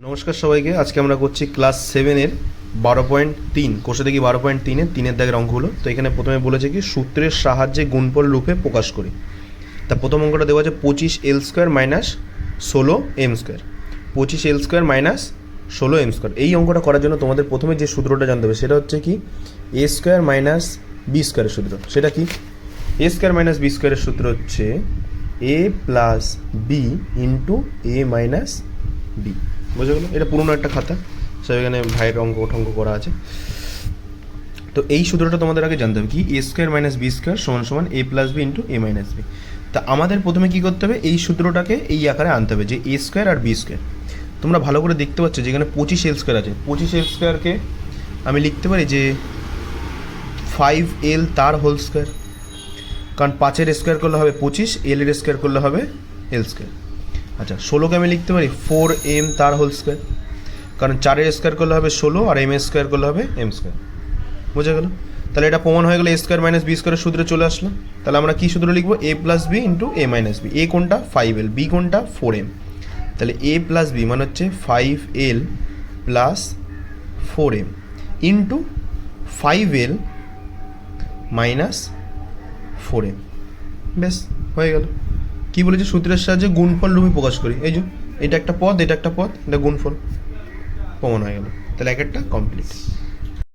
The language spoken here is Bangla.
নমস্কার সবাইকে। আজকে আমরা করছি ক্লাস সেভেনের বারো পয়েন্ট তিন। কোষে দেখি বারো পয়েন্ট তিনের তিনের দাগের অঙ্কগুলো। তো এখানে প্রথমে বলেছে কি, সূত্রের সাহায্যে গুণফল রূপে প্রকাশ করি। তা প্রথম অঙ্কটা দেওয়া আছে পঁচিশ এল স্কোয়ার মাইনাস ষোলো এম স্কোয়ার পঁচিশ এল স্কোয়ার মাইনাস ষোলো এম স্কোয়ার এই অঙ্কটা করার জন্য তোমাদের প্রথমে যে সূত্রটা জানতে হবে, সেটা হচ্ছে কি এ স্কোয়ার মাইনাস বি স্কোয়ারের সূত্র। সেটা কি? এ স্কোয়ার মাইনাস বি স্কোয়ারের সূত্র হচ্ছে A plus B into A minus B. বুঝে গেলো? এটা পুরোনো একটা খাতা। সব এখানে ভাইয়ের অঙ্ক টঙ্ক করা আছে। তো এই সূত্রটা তোমাদের আগে জানতে হবে কি? A square minus B square সমান সমান A plus B into A minus B তা আমাদের প্রথমে কি করতে হবে? এই সূত্রটাকে এই আকারে আনতে হবে যে এ স্কোয়ার আর বি স্কোয়ার তোমরা ভালো করে দেখতে পাচ্ছ যেখানে পঁচিশ এল স্কোয়ার আছে। পঁচিশ এল স্কোয়ারকে আমি লিখতে পারি যে ফাইভ এল তার হোল স্কোয়ার কারণ পাঁচের স্কোয়ার করলে হবে পঁচিশ এল এর স্কোয়ার করলে হবে এল স্কোয়ার আচ্ছা ষোলোকে আমি লিখতে পারি? ফোর এম তার হোল স্কোয়ার। কারণ চারের স্কোয়ার করলে হবে ষোলো, আর এম স্কোয়ার করলে হবে এম স্কোয়ার। বোঝা গেল? তাহলে এটা প্রমাণ হয়ে গেলে, এ স্কোয়ার মাইনাস বি স্কোয়ারের সূত্রে চলে আসলো। তাহলে আমরা কী সূত্র লিখব? A plus B into A minus B. A কোনটা? Five L. বি কোনটা? Four M. তাহলে এ প্লাস বি মানে হচ্ছে five L plus four M into five L minus four M. বেশ হয়ে গেল। কি বলেছে? সূত্রের সাহায্যে গুণফল রূপে প্রকাশ করি। এই যে, এটা একটা পদ, এটা একটা পদ, এটা গুণফল। প্রমাণ হয়ে গেল। তাহলে এক একটা কমপ্লিট